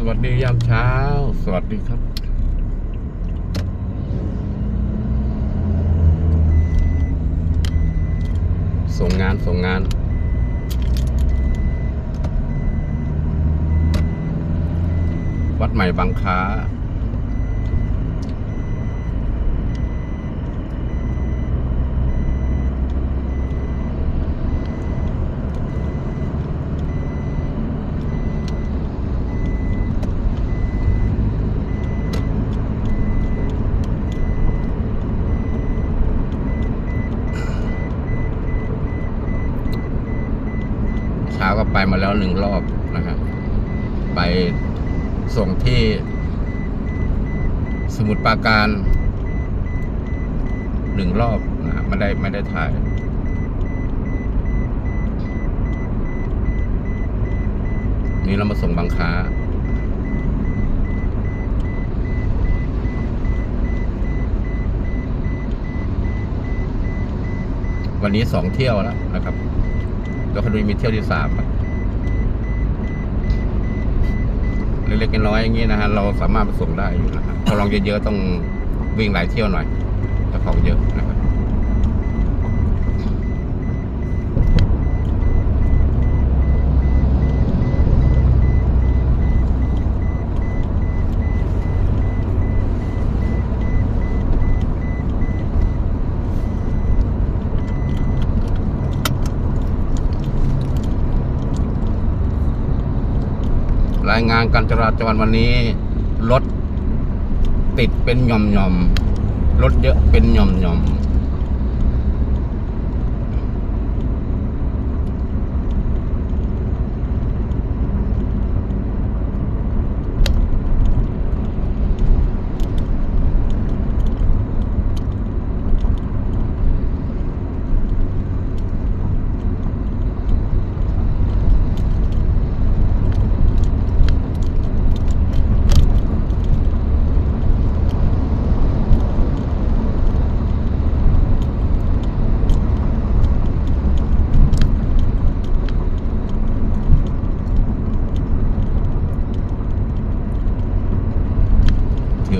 สวัสดียามเช้า สวัสดีครับ ส่งงานส่งงาน วัดใหม่บางค้าาก็ไปมาแล้วหนึ่งรอบนะฮะไปส่งที่ สมุทรปราการหนึ่งรอบนะฮะไม่ได้ไม่ได้ถ่ายนี่เรามาส่งบางค้าวันนี้สองเที่ยวแล้วนะครับ แล้วคดีมีเที่ยวที่สามเล็กๆน้อยๆอย่างนี้นะฮะเราสามารถส่งได้อยู่นะฮะพอลองเยอะๆต้องวิ่งหลายเที่ยวหน่อยแต่ของเยอะนะค รายงานการจราจรวันนี้ รถติดเป็นหย่อมย่อมๆรถเยอะเป็นหย่อมๆ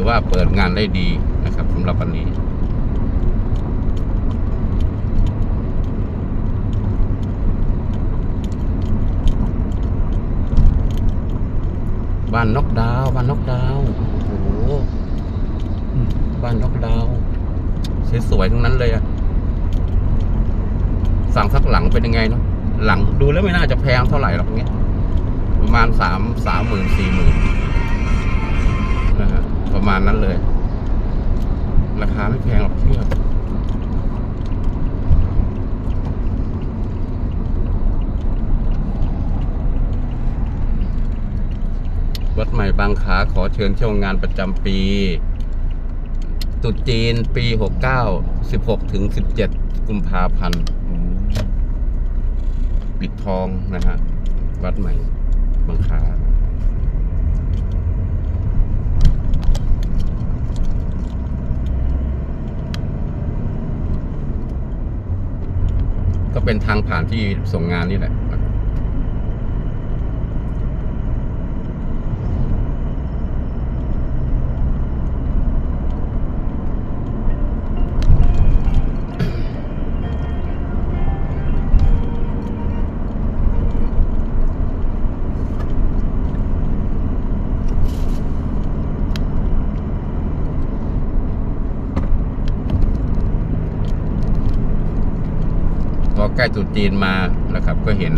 ว่าเปิดงานได้ดีนะครับสำหรับวันนี้บ้านนกดาวบ้านนกดาวโอ้โหบ้านนกดาวสวยๆทั้งนั้นเลยอะสั่งสักหลังเป็นยังไงเนาะหลังดูแล้วไม่น่าจะแพงเท่าไหร่หรอกเงี้ยประมาณสามสามหมื่นสี่หมื่น มาณนั้นเลย ราคาไม่แพงหรอกเชื่อวัดใหม่บางขาขอเชิญเที่ยวงานประจำปีตรุษจีนปีหกเก้าสิบหกถึงสิบเจ็ดกุมภาพันธ์ปิดทองนะฮะ วัดใหม่บางขา เป็นทางผ่านที่ส่งงานนี่แหละ ตรุษจีนมานะครับ ก็เห็น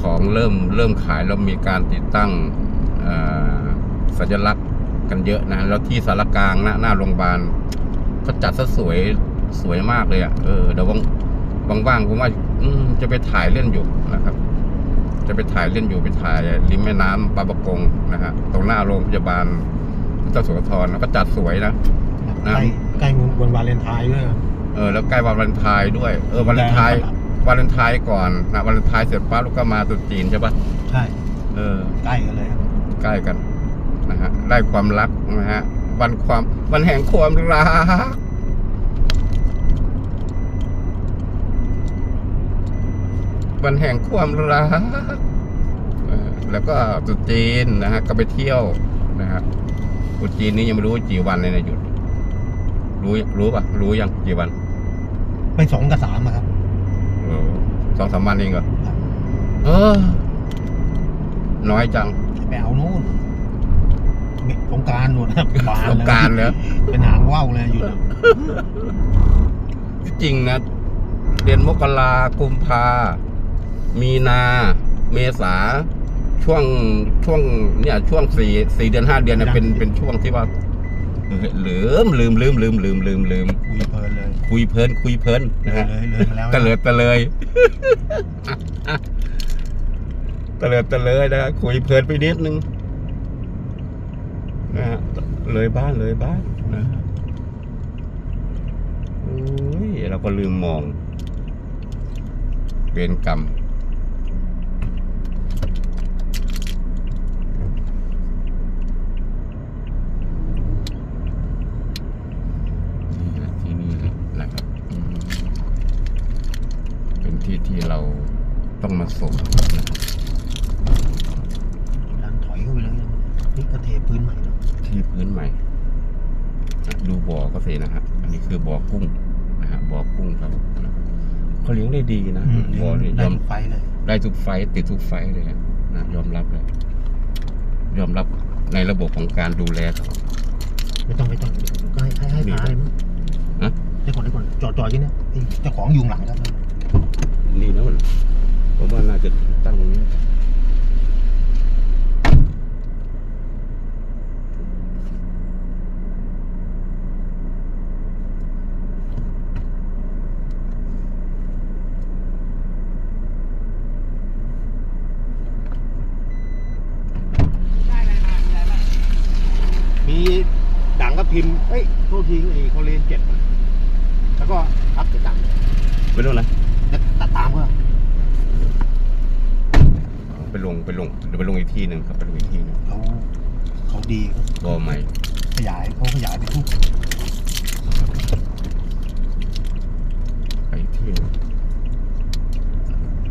ของเริ่มเริ่มขายแล้วมีการติดตั้งสัญลักษณ์กันเยอะนะ แล้วที่สารกลางหน้าหน้าโรงพยาบาลเขาจัดซะสวยสวยมากเลยอะ่ะเออเดี๋ยวว่างว่างๆผมว่าจะไปถ่ายเล่นอยู่นะครับ จะไปถ่ายเล่นอยู่ไปถ่ายริมแม่น้ำปาปะกงนะฮะตรงหน้าโรงพยาบาลเจ้าโสธรแล้วก็จัดสวยนะใกล้ใกล้วันวาเลนไทน์ด้วย เออแล้วใกล้วันวาเลนไทน์ด้วย เออวาเลนไทน์วาเลนไทน์ก่อนนะวาเลนไทน์เสร็จปั๊บแล้วก็มาตรุษจีนใช่ปะใช่เออใกล้กันเลยครับใกล้กันนะฮะได้ความรักนะฮะวันความวันแห่งความรักวันแห่งความรักเออแล้วก็ตรุษจีนนะฮะก็ไปเที่ยวนะฮะตรุษจีนนี้ยังไม่รู้ว่ากี่วันเลยนะหยุด รู้รู้ป่ะรู้ยังกี่วัน ไปสองกับสามอะครับเออสองสามวันเองเหรอเออ น้อยจังไปเอานู่นมีสงกรารนู่นนะบานสงกรานต์เหรอเป็นหางว่าวเลยอยู่นะที่จริงนะเดือนมกรากุมภามีนาเมษาช่วงช่วงเนี่ยช่วงสี่สี่เดือนห้าเดือนเนี่ยเป็นเป็นช่วงที่ว่าเออ ลืมลืมลืมลืมลืมลืมลืมคุยเพลินเลยคุยเพลินคุยเพลินเลนะยฮะเลยเลยมาแล้วตะเลิดตะเลยตะเลิดตะเลยนะคุยเพลินไปนิดนึงนะฮะเลยบ้านเลยบ้านนะฮะโอ้ยเราก็ลืมมองเวรกรรมนี่นะที่นี่แหละนะครับอืมเป็นที่ที่เราต้อง มาส่งนะครับดันถอยเข้าไปเลยนี่ก็เทพื้นใหม่แล้วที่พื้นใหม่นะดูบ่อก็สินะฮะอันนี้คือบ่อกุ้งนะฮะบ่อกุ้งครับนะเขาเลี้ยงได้ดีนะอืมบ่อนี่ยได้อมไฟเลย ได้ทุกไฟต์ติดทุกไฟต์เลยอะนะยอมรับเลยยอมรับในระบบของการดูแลเขาไม่ต้องไม่ต้องก็ให้ให้ให้นี่พาเลยมั้งฮะเดี๋ยวก่อนเดี๋ยวก่อนจอดจอดที่เนี่ยไอ้เจ้าของอยุงหลังครับ นี่นะมันผมว่าน่าจะตั้งตรงนี้ มีดังก็พิมพ์ เอ้ยโทษทีไอ้เขาเรียนเจ็ดอะแล้วก็อัพไปตามไม่รู้นะจะตัดตามก็ ไปลงไปลงเดี๋ยวไปลงอีกที่หนึ่งครับไปลงอีกที่หนึ่งเขาเขาดีเขาบ่อใหม่ขยายเขาขยายไปทุกไปอีกที่หนึ่ง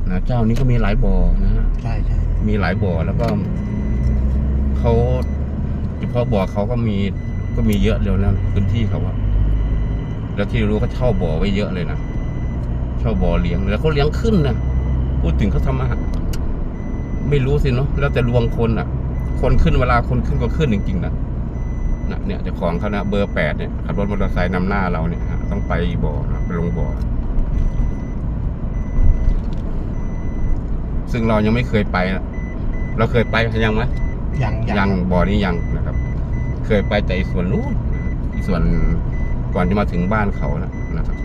นะเจ้านี้ก็มีหลายบ่อนะฮะใช่ใช่มีหลายบ่อแล้วก็เขาเฉพาะบ่อเขาก็มีก็มีเยอะเร็วนะพื้นที่เขาอะแล้วที่รู้ก็เช่าบ่อไว้เยอะเลยนะเช่าบ่อเลี้ยงแล้วเขาเลี้ยงขึ้นนะพูดถึงเขาทำอาหาร ไม่รู้สิเนาะแล้วแต่ดวงคนอะคนขึ้นเวลาคนขึ้นก็ขึ้นจริงๆนะนะเนี่ยเจ้าของเขานะเบอร์แปดเนี่ยขับรถมอเตอร์ไซค์นำหน้าเราเนี่ยฮะต้องไปบ่อนะไปลงบ่อซึ่งเรายังไม่เคยไปนะเราเคยไปยังไหมยังยังบ่อนี้ยังนะครับ เคยไปแต่อีส่วนนู้นนะครับอีส่วนก่อนที่มาถึงบ้านเขานะนะครับ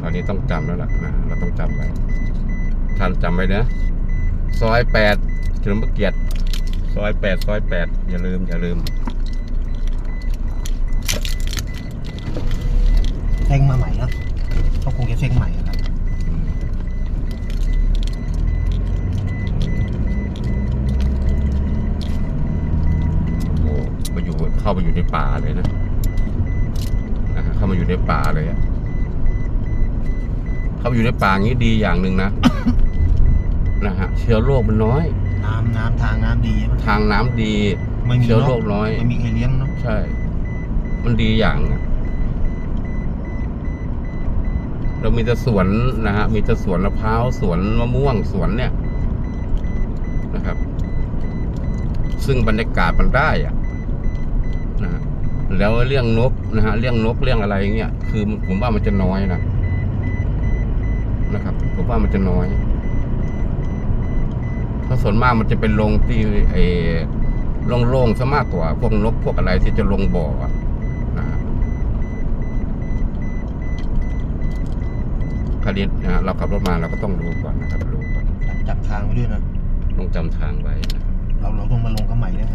ตอนนี้ต้องจำแล้วล่ะนะเราต้องจำไว้ ท่านจำไว้นะซอยแปดเฉลิมพระเกียรติซอยแปดซอยแปดอย่าลืม อย่าลืมเซ็งมาใหม่แล้วเขาคงจะเซ็งใหม่อะครับอืมโอ้โหมาอยู่เข้ามาอยู่ในป่าเลยนะนะฮะเข้ามาอยู่ในป่าเลยอะ เข้ามาอยู่ในป่างี้ดีอย่างหนึ่งนะนะฮะเชื้อโรคมันน้อย น้ำน้ำทางน้ำดีใช่ไหมทางน้ำดี ไม่มีเชื้อเนโรอะคน้อย ไม่มีใครเลี้ยงเนาะใช่ มันดีอย่างอะเรามีแต่สวนนะฮะ มีแต่สวนมะพร้าวสวนมะม่วงสวนเนี่ยนะครับ ซึ่งบรรยากาศมันได้อะนะฮะแล้วเรื่องนกนะฮะเรื่องนกเรื่องอะไรเงี้ยคือผมว่ามันจะน้อยนะ นะครับผมว่ามันจะน้อยเพราะส่วนมากมันจะเป็นลงที่ไอ้โล่งๆซะมากกว่า พวกนกพวกอะไรที่จะลงบ่ออะนะฮะคดีนะฮะเราขับรถมาเราก็ต้องรู้ก่อนนะครับรู้ก่อนจับทางไว้ด้วยนะต้องจำทางไว้นะครับเราเราต้องมาลงกับใหม่นะ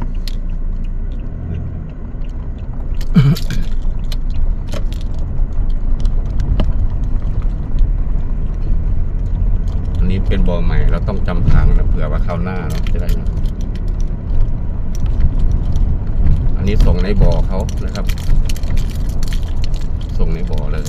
นี้เป็นบ่อใหม่ เราต้องจำทางนะเผื่อว่าคราวหน้าเราจะได้นะอันนี้ส่งในบ่อเขานะครับ ส่งในบ่อเลย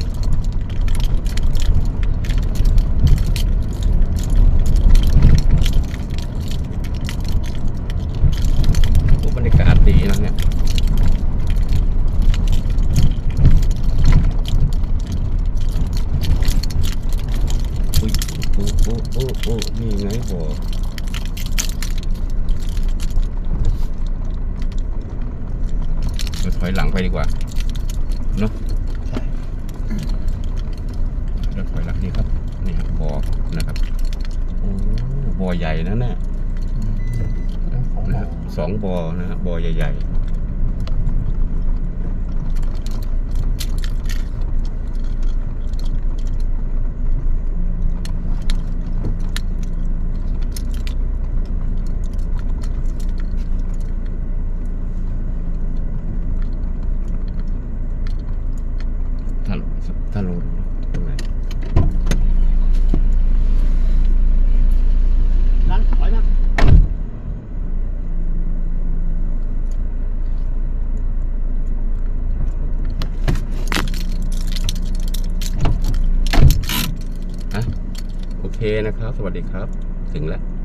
โอ้โอ้โอ้นี่ไงบ่อเดี๋ยวถอยหลังไปดีกว่าเนาะใช่เดี๋ยวถอยหลังนี่ครับนี่ครับบ่อนะครับโอ้บ่อใหญ่นะเนี่ยนะเราฮะสองบ่อนะครับบ่อใหญ่ๆท่านท่านรู้ตรงไหน นั้นถอยมา ฮะโอเค นะครับ สวัสดีครับ ถึงแล้ว